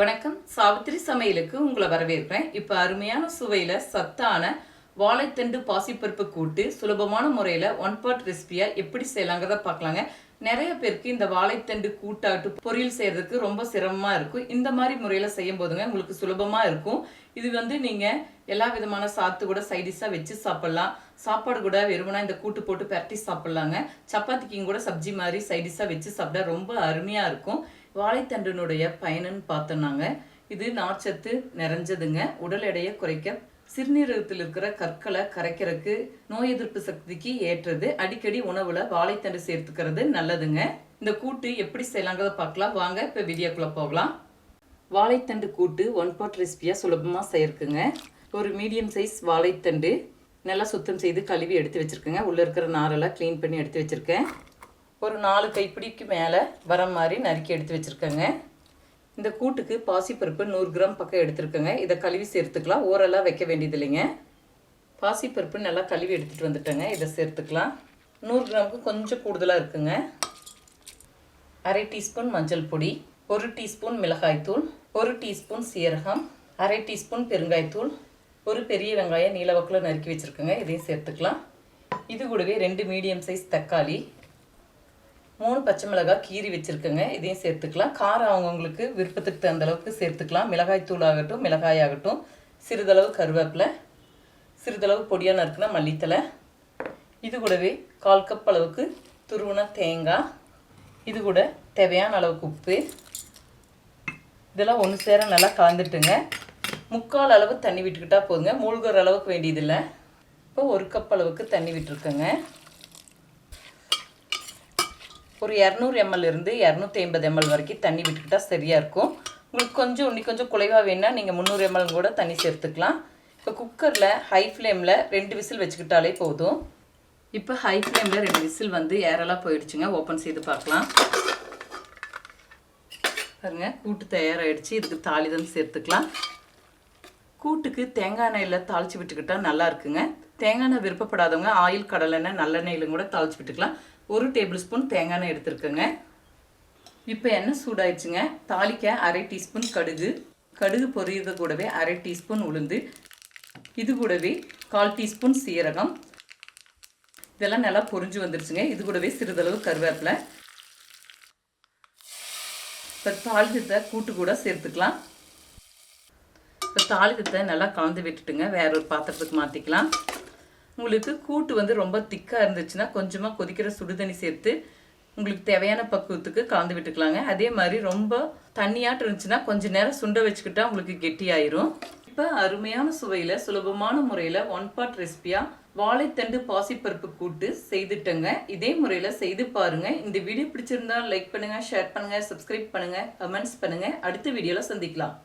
வணக்கம். சாவித்திரி சமையலுக்கு உங்களை வரவேற்கிறேன். இப்போ அருமையான சுவையில் சத்தான வாழைத்தண்டு பாசிப்பருப்பு கூட்டு சுலபமான முறையில் ஒன் பார்ட் ரெசிபியாக எப்படி செய்யலாங்கிறத பார்க்கலாங்க. நிறைய பேருக்கு இந்த வாழைத்தண்டு கூட்டாட்டு பொரியல் செய்கிறதுக்கு ரொம்ப சிரமமாக இருக்கும். இந்த மாதிரி முறையில் செய்யும் போதுங்க உங்களுக்கு சுலபமாக இருக்கும். இது வந்து நீங்கள் எல்லா விதமான சாத்து கூட சைடிஷாக வச்சு சாப்பிட்லாம். சாப்பாடு கூட வெறுமனா இந்த கூட்டு போட்டு பரட்டி சாப்பிட்லாங்க. சப்பாத்திக்கும் கூட சப்ஜி மாதிரி சைடிஷாக வச்சு சாப்பிட்டா ரொம்ப அருமையாக இருக்கும். வாழைத்தண்டனுடைய பயனுன்னு பார்த்தோம்னாங்க. இது நார்ச்சத்து நிறைஞ்சதுங்க. உடல் எடையை குறைக்க சிறுநீரகத்தில் இருக்கிற கற்களை கரைக்கிறதுக்கு நோய் எதிர்ப்பு சக்திக்கு ஏற்றது. அடிக்கடி உணவுல வாழைத்தண்டு சேர்த்துக்கிறது நல்லதுங்க. இந்த கூட்டு எப்படி செய்யலாங்கிறத பார்க்கலாம். வாங்க இப்போ வீடியோக்குள்ள போகலாம். வாழைத்தண்டு கூட்டு ஒன் பாட் ரெசிபியாக சுலபமாக செய்யிருக்குங்க ஒரு மீடியம் சைஸ் வாழைத்தண்டு நல்லா சுத்தம் செய்து கழுவி எடுத்து வச்சுருக்கேங்க. உள்ளே இருக்கிற நாரெல்லாம் க்ளீன் பண்ணி எடுத்து வச்சுருக்கேன். ஒரு நாலு கைப்பிடிக்கு மேலே வர மாதிரி நறுக்கி எடுத்து வச்சுருக்கேங்க. இந்த கூட்டுக்கு பாசிப்பருப்பு நூறு கிராம் பக்கம் எடுத்துருக்கேங்க. இதை கழுவி சேர்த்துக்கலாம். ஓரெல்லாம் வைக்க வேண்டியது இல்லைங்க. பாசிப்பருப்பு நல்லா கழுவி எடுத்துகிட்டு வந்துட்டேங்க. இதை சேர்த்துக்கலாம். நூறு கிராமுக்கு கொஞ்சம் கூடுதலாக இருக்குங்க. அரை டீஸ்பூன் மஞ்சள் பொடி ஒரு டீஸ்பூன் மிளகாய்த்தூள் ஒரு டீஸ்பூன் சீரகம் அரை டீஸ்பூன் பெருங்காய்த்தூள் ஒரு பெரிய வெங்காயம் நீலவக்கில் நறுக்கி வச்சுருக்கேங்க. இதையும் சேர்த்துக்கலாம். இது கூடவே ரெண்டு மீடியம் சைஸ் தக்காளி மூணு பச்சை மிளகாய் கீறி வச்சுருக்கேங்க. இதையும் சேர்த்துக்கலாம். காரம் அவங்கவுங்களுக்கு விருப்பத்துக்கு தகுந்த அளவுக்கு சேர்த்துக்கலாம். மிளகாய் தூள் ஆகட்டும் மிளகாய் ஆகட்டும். சிறிதளவு கருவேப்பிலை சிறிதளவு பொடியாக நறுக்கின மல்லித்தலை இது கூடவே கால் கப் அளவுக்கு துருவன தேங்காய். இது கூட தேவையான அளவுக்கு உப்பு. இதெல்லாம் ஒன்று சேர நல்லா கலந்துட்டுங்க. முக்கால் அளவு தண்ணி விட்டுக்கிட்டால் போதுங்க. மூழ்கிற அளவுக்கு வேண்டியதில்லை. இப்போ ஒரு கப் அளவுக்கு தண்ணி விட்டுருக்கேங்க. ஒரு இரநூறு எம்எல் இருந்து இரநூத்தி ஐம்பது எம்எல் வரைக்கும் தண்ணி விட்டுக்கிட்டால் சரியாக இருக்கும். உங்களுக்கு கொஞ்சம் இன்னி கொஞ்சம் குலைவாக வேணால் நீங்கள் முந்நூறு எம்எல் கூட தண்ணி சேர்த்துக்கலாம். இப்போ குக்கரில் ஹை ஃப்ளேமில் ரெண்டு விசில் வச்சுக்கிட்டாலே போதும். இப்போ ஹை ஃப்ளேமில் ரெண்டு விசில் வந்து ஏரலாக போயிடுச்சுங்க. ஓப்பன் செய்து பார்க்கலாம். பாருங்க கூட்டு தயாராகிடுச்சு இதுக்கு தாளிதம் சேர்த்துக்கலாம். கூட்டுக்கு தேங்காய் எண்ணெயில் தாளித்து விட்டுக்கிட்டால் நல்லா இருக்குங்க. தேங்காய் எண்ணெய் விருப்பப்படாதவங்க ஆயில் கடலெண்ணெய் நல்லெண்ணெயிலும் கூட தாளித்து விட்டுக்கலாம். ஒரு டேபிள் ஸ்பூன் தேங்காய் எண்ணெய் எடுத்துருக்கேங்க. இப்போ எண்ணெய் சூடாயிடுச்சுங்க. தாளிக்க அரை டீஸ்பூன் கடுகு. கடுகு பொரியுறது கூடவே அரை டீஸ்பூன் உளுந்து. இது கூடவே கால் டீஸ்பூன் சீரகம். இதெல்லாம் நல்லா பொரிஞ்சு வந்துருச்சுங்க. இது கூடவே சிறிதளவு கருவேப்பிலை. இப்போ தாளிக்கத்தை கூட்டு கூட சேர்த்துக்கலாம். இப்போ தாளிக்கத்தை நல்லா கலந்து விட்டுட்டுங்க. வேற ஒரு பாத்திரத்துக்கு மாற்றிக்கலாம் உங்களுக்கு கூட்டு வந்து ரொம்ப திக்காக இருந்துச்சுன்னா கொஞ்சமாக கொதிக்கிற சுடுதண்ணி சேர்த்து உங்களுக்கு தேவையான பக்குவத்துக்கு கலந்து விட்டுக்கலாங்க. அதே மாதிரி ரொம்ப தண்ணியாட்டு இருந்துச்சுன்னா கொஞ்ச நேரம் சுண்ட வச்சுக்கிட்டா உங்களுக்கு கெட்டியாயிரும். இப்போ அருமையான சுவையில் சுலபமான முறையில் ஒன் பார்ட் ரெசிபியாக வாழைத்தண்டு பாசிப்பருப்பு கூட்டு செய்துட்டேங்க. இதே முறையில் செய்து பாருங்கள் இந்த வீடியோ பிடிச்சிருந்தா லைக் பண்ணுங்கள் ஷேர் பண்ணுங்கள் சப்ஸ்கிரைப் பண்ணுங்கள் கமெண்ட்ஸ் பண்ணுங்கள் அடுத்த வீடியோவில் சந்திக்கலாம்.